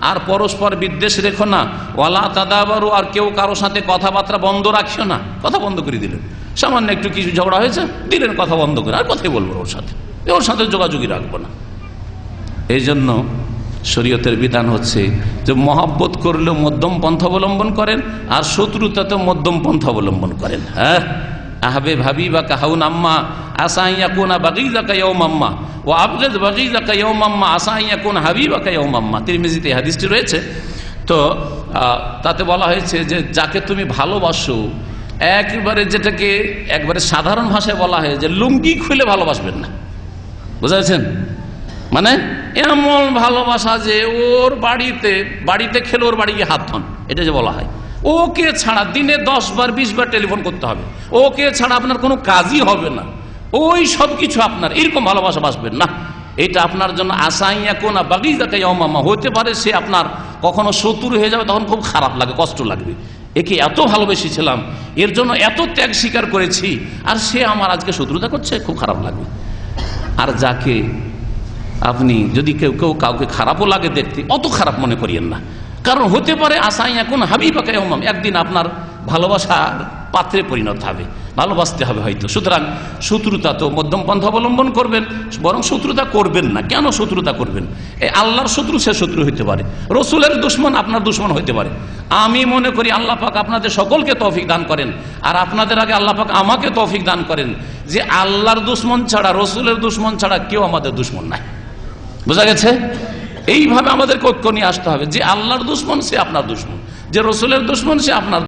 আর পরস্পর বিদ্বেষ রেখো না। ওয়ালা তাদাবারু, আর কেউ কারও সাথে কথাবার্তা বন্ধ রাখিও না। কথা বন্ধ করে দিলেন। সামান্য একটু কিছু ঝগড়া হয়েছে? দিলেন কথা বন্ধ করে। আর কথাই বলব ওর সাথে। ওর সাথে যোগাযোগই রাখব না। এই জন্য শরীয়তের বিধান হচ্ছে যে মহাব্বত করলেও মধ্যম পন্থা অবলম্বন করেন, আর শত্রুতাতে মধ্যম পন্থা অবলম্বন করেন। হ্যাঁ? আহবে ভাবি বা কাহাউন আম্মা আসাইয়া কোন বাগিজা কায়াও মাম্মা ও আবগেদ বাগিজা মাম্মা আসাইয়া কোন হাবি বা কায়াও মাম্মা তিরমিজিতে হাদিসটি রয়েছে। তো তাতে বলা হয়েছে যে যাকে তুমি ভালোবাসো, একবারে যেটাকে একবারে সাধারণ ভাষায় বলা হয় যে লুঙ্গি খুলে ভালোবাসবেন না। পারছেন মানে এমন ভালোবাসা যে ওর বাড়িতে বাড়িতে খেলে ওর বাড়ি গিয়ে হাত ধন, এটা যে বলা হয়। ওকে ছাড়া দিনে দশ বার, বিশ বার টেলিফোন করতে হবে। ওকে ছাড়া আপনার কোনো কাজই হবে না। ওই সব কিছু আপনার, এরকম ভালোবাসা বাসবেন না। এটা আপনার জন্য আসাইয়া কোনা বাগিজাকে অমামা হতে পারে সে আপনার কখনো শত্রু হয়ে যাবে, তখন খুব খারাপ লাগে, কষ্ট লাগবে। একে এত ভালোবেসেছিলাম, এর জন্য এত ত্যাগ স্বীকার করেছি, আর সে আমার আজকে শত্রুতা করছে, খুব খারাপ লাগবে। আর যাকে আপনি যদি কেউ কেউ কাউকে খারাপও লাগে দেখতে, অত খারাপ মনে করিয়েন না। কারণ হতে পারে আশাই এখন হাবিবাকে ওমাম একদিন আপনার ভালোবাসার পাত্রে পরিণত হবে। ভালোবাসতে হবে হয়তো। সুতরাং শত্রুতা তো মধ্যম পন্থা অবলম্বন করবেন, বরং শত্রুতা করবেন না। কেন শত্রুতা করবেন? এই আল্লাহর শত্রু, সে শত্রু হইতে পারে। রসুলের দুশ্মন আপনার দুশ্মন হইতে পারে। আমি মনে করি আল্লাহ পাক আপনাদের সকলকে তৌফিক দান করেন, আর আপনাদের আগে আল্লাহ পাক আমাকে তৌফিক দান করেন যে আল্লাহর দুশ্মন ছাড়া, রসুলের দুশ্মন ছাড়া কেউ আমাদের দুশ্মন নাই। বোঝা গেছে? এইভাবে আমাদের ঐক্য নিয়ে আসতে হবে যে আল্লাহর দুশ্মন সে আপনার দুশ্মন, যে রসুলের দুশ্মন সে আপনার